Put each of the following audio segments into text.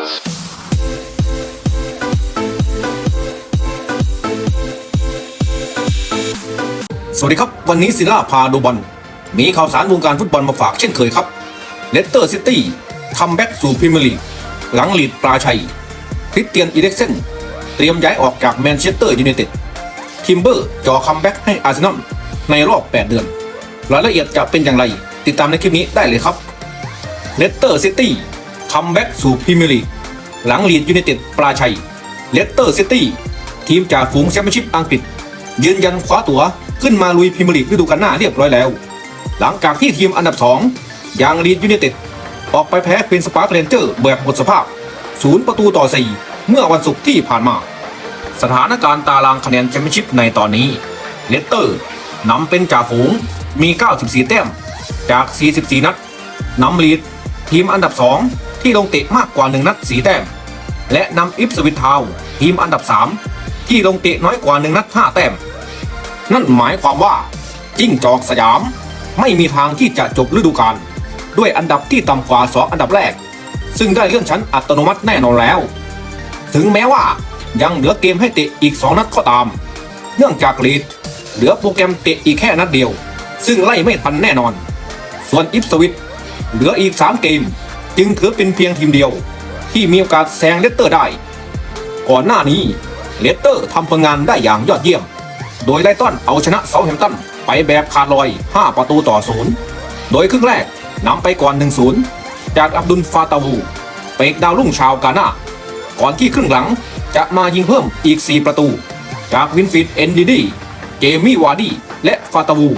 สวัสดีครับ วันนี้ศิลาพาดูบอล มีข่าวสารวงการฟุตบอลมาฝากเช่นเคยครับเลสเตอร์ซิตี้คัมแบ็กสู่พรีเมียร์ลีกหลังลีดปราชัยคริสเตียนอีเล็กเซนเตรียมย้ายออกจากแมนเชสเตอร์ยูไนเต็ดทิมเบอร์จ่อคัมแบ็กให้อาร์เซนอลในรอบ 8 เดือน รายละเอียดจะเป็นอย่างไร ติดตามในคลิปนี้ได้เลยครับเลสเตอร์ซิตี้ คัมแบ็กสู่พรีเมียร์ลีกหลังลีดยูไนเต็ดปราชัยเลสเตอร์ซิตี้ทีมจากฝูงแชมเปี้ยนชิพอังกฤษ ยืนยันคว้าตั๋วขึ้นมาลุยพรีเมียร์ลีกฤดูกาลหน้าเรียบร้อยแล้ว หลังจากที่ทีมอันดับ 2 อย่างลีดยูไนเต็ดออกไปแพ้ควีนสปาร์คเรนเจอร์แบบหมดสภาพศูนย์ประตูต่อ 4 เมื่อวันศุกร์ที่ผ่านมา สถานการณ์ตารางคะแนนแชมเปี้ยนชิพในตอนนี้เลสเตอร์นำเป็นจ่าฝูงมี 94 แต้มจาก 44 นัดนำลีดทีมอันดับ 2 ที่ลงเตะมากกว่า 1 นัด4แต้ม และนำอิฟสวิตทาวทีมอันดับ 3 ที่ลงเตะน้อยกว่า 1 นัด 5 แต้ม นั่นหมายความว่า จิ้งจอกสยาม ไม่มีทางที่จะจบฤดูกาลด้วยอันดับที่ต่ำกว่า 2 อันดับแรก ซึ่งได้เลื่อนชั้นอัตโนมัติแน่นอนแล้ว ถึงแม้ว่ายังเหลือเกมให้เตะอีก 2 นัดก็ตาม เนื่องจากลีดเหลือโปรแกรมเตะอีกแค่นัดเดียว ซึ่งไล่ไม่ทันแน่นอน ส่วนอิฟสวิตเหลืออีก 3 เกม จึงถือเป็นเพียงทีมเดียว ที่มีโอกาสแซงเลสเตอร์ได้ ก่อนหน้านี้เลสเตอร์ทำผลงานได้อย่างยอดเยี่ยม โดยไลตันเอาชนะเซาท์แฮมตันไปแบบขาดลอย 5 ประตูต่อศูนย์โดยครึ่งแรกนำไปก่อน 1-0 จากอับดุลฟาตาวูเปกดาวรุ่งชาวกาน่าก่อนที่ครึ่งหลังจะมายิงเพิ่มอีก 4 ประตู จากวินฟิดเอนดีดีเจมี่วาร์ดีและฟาตาวู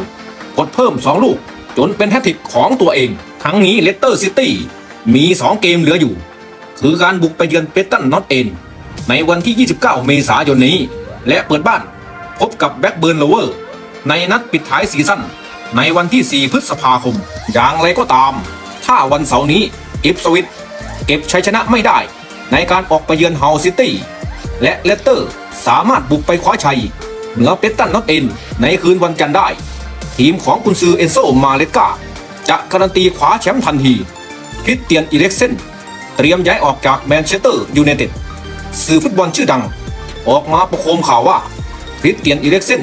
กดเพิ่ม 2 ลูก จนเป็นแฮตทริกของตัวเองครั้งนี้เลสเตอร์ซิตี้ มี 2 เกมเหลืออยู่ คือการบุกไปเยือนเปตันนอตเอนในวันที่ 29 เมษายนนี้ และเปิดบ้านพบกับแบ็กเบิร์นโลเวอร์ ในนัดปิดท้ายซีซั่นในวันที่ 4 พฤษภาคม อย่างไรก็ตาม ถ้าวันเสาร์นี้อิฟสวิตเก็บชัยชนะไม่ได้ ในการออกไปเยือนเฮาซิตี้และเลสเตอร์สามารถบุกไปคว้าชัย เหนือเปตันนอตเอนในคืนวันจันทร์ได้ ทีมของกุนซือเอนโซมาเลกาจะการันตีคว้าแชมป์ทันที คริสเตียนอีเล็กเซนเตรียมย้ายออกจากแมนเชสเตอร์ยูไนเต็ดสื่อฟุตบอลชื่อดัง ออกมาประโคมข่าวว่าคริสเตียนอีเล็กเซน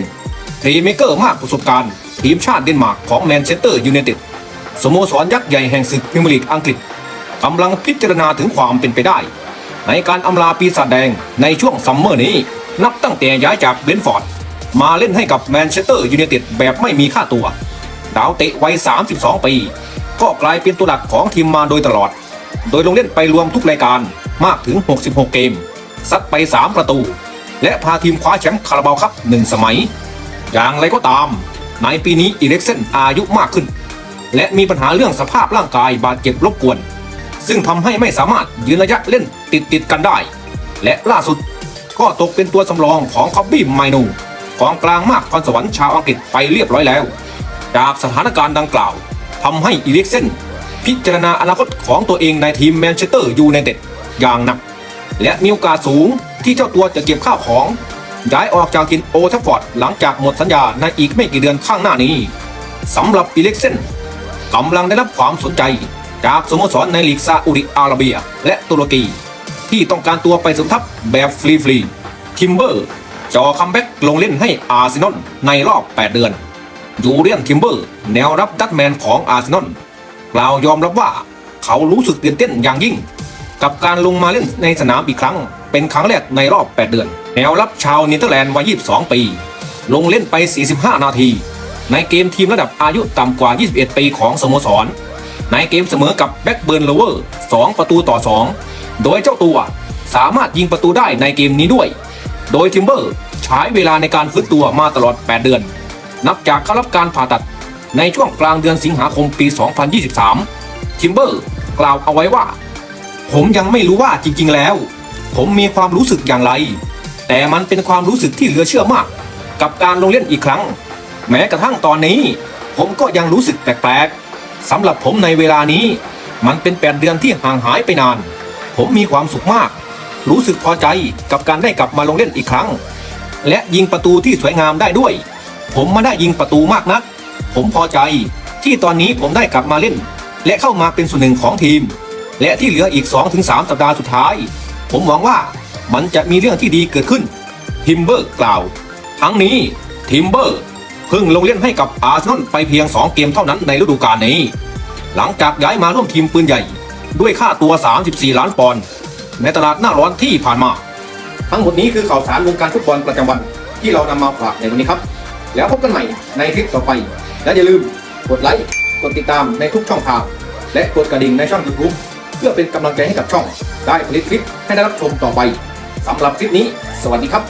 เทเมเกอร์มากประสบการณ์ ทีมชาติเดนมาร์กของแมนเชสเตอร์ยูไนเต็ดสโมสรยักษ์ใหญ่แห่งศึกพรีเมียร์ลีกอังกฤษกำลังพิจารณาถึงความเป็นไปได้ ในการอำลาปีศาจแดงในช่วงซัมเมอร์นี้ นับตั้งแต่ย้ายจากเบรนฟอร์ด มาเล่นให้กับแมนเชสเตอร์ยูไนเต็ดแบบไม่มีค่าตัว ดาวเตะวัย 32 ปี ก็กลายเป็นตัวหลักของทีมมาโดยตลอด โดยลงเล่นไปรวมทุกรายการมากถึง 66 เกม ซัดไป 3 ประตู และพาทีมคว้าแชมป์คาราบาวครับหนึ่งสมัย อย่างไรก็ตาม ในปีนี้อีเล็กเซนอายุมากขึ้น และมีปัญหาเรื่องสภาพร่างกายบาดเจ็บรบกวน ซึ่งทำให้ไม่สามารถยืนระยะเล่นติดติดกันได้ และล่าสุดก็ตกเป็นตัวสำรองของคอบบี้ไมนูกองกลางมากพรสวรรค์ชาวอังกฤษไปเรียบร้อยแล้ว จากสถานการณ์ดังกล่าว ทำให้อีเล็กเซนพิจารณาอนาคตของตัวเองในทีมแมนเชสเตอร์ยูไนเต็ดอย่างหนัก และมีโอกาสสูงที่เจ้าตัวจะเก็บข้าวของ ย้ายออกจากทินโอทัฟฟอร์ดหลังจากหมดสัญญาในอีกไม่กี่เดือนข้างหน้านี้สำหรับอีเล็กเซนกำลังได้รับความสนใจจากสโมสรในลีกซาอุดิอาระเบีย และตุรกี ที่ต้องการตัวไปสมทับแบบฟรีๆทิมเบอร์จอคัมแบ็กลงเล่นให้อาร์เซนอลในรอบ 8 เดือน ยูเรียนทิมเบอร์แนวรับดัตแมนของอาร์เซนอลกล่าวยอมรับว่าเขารู้สึกตื่นเต้นอย่างยิ่ง กับการลงมาเล่นในสนามอีกครั้ง เป็นครั้งแรกในรอบ 8 เดือน แนวรับชาวเนเธอร์แลนด์วัย 22 ปี ลงเล่นไป 45 นาที ในเกมทีมระดับอายุต่ำกว่า 21 ปีของสโมสร ในเกมเสมอกับแบ็กเบิร์นโลเวอร์2ประตูต่อ 2 โดยเจ้าตัวสามารถยิงประตูได้ในเกมนี้ด้วย โดยทิมเบอร์ใช้เวลาในการฟื้นตัวมาตลอด 8 เดือน นับจากเข้ารับการผ่าตัดในช่วงกลางเดือนสิงหาคมปี 2023 ทิมเบอร์กล่าวเอาไว้ว่า ผมยังไม่รู้ว่าจริง ๆ แล้ว ผมมีความรู้สึกอย่างไร แต่มันเป็นความรู้สึกที่เหลือเชื่อมาก กับการลงเล่นอีกครั้ง แม้กระทั่งตอนนี้ ผมก็ยังรู้สึกแปลกๆสำหรับผมในเวลานี้ มันเป็นแปดเดือนที่ห่างหายไปนาน ผมมีความสุขมาก รู้สึกพอใจกับการได้กลับมาลงเล่นอีกครั้ง และยิงประตูที่สวยงามได้ด้วย ผมไม่ได้ยิงประตูมากนัก ผมพอใจที่ตอนนี้ผมได้กลับมาเล่น และเข้ามาเป็นส่วนหนึ่งของทีม และที่เหลืออีก 2-3 สัปดาห์สุดท้าย ผมหวังว่ามันจะมีเรื่องที่ดีเกิดขึ้นทิมเบอร์กล่าว ทั้งนี้ทิมเบอร์เพิ่งลงเล่นให้กับอาร์เซนอลไปเพียง 2 เกมเท่านั้นในฤดูกาลนี้ หลังจากย้ายมาร่วมทีมปืนใหญ่ ด้วยค่าตัว 34 ล้านปอนด์ในตลาดหน้าร้อนที่ผ่านมา ทั้งหมดนี้คือข่าวสารวงการฟุตบอลประจำวันที่เรานำมาฝากในวันนี้ครับ แล้วพบกันใหม่ในคลิปต่อไป และอย่าลืมกดไลค์ กดติดตามในทุกช่องทาง และกดกระดิ่งในช่อง YouTube เพื่อเป็นกำลังใจให้กับช่อง ได้ผลิตคลิปให้ได้รับชมต่อไปสำหรับคลิปนี้ สวัสดีครับ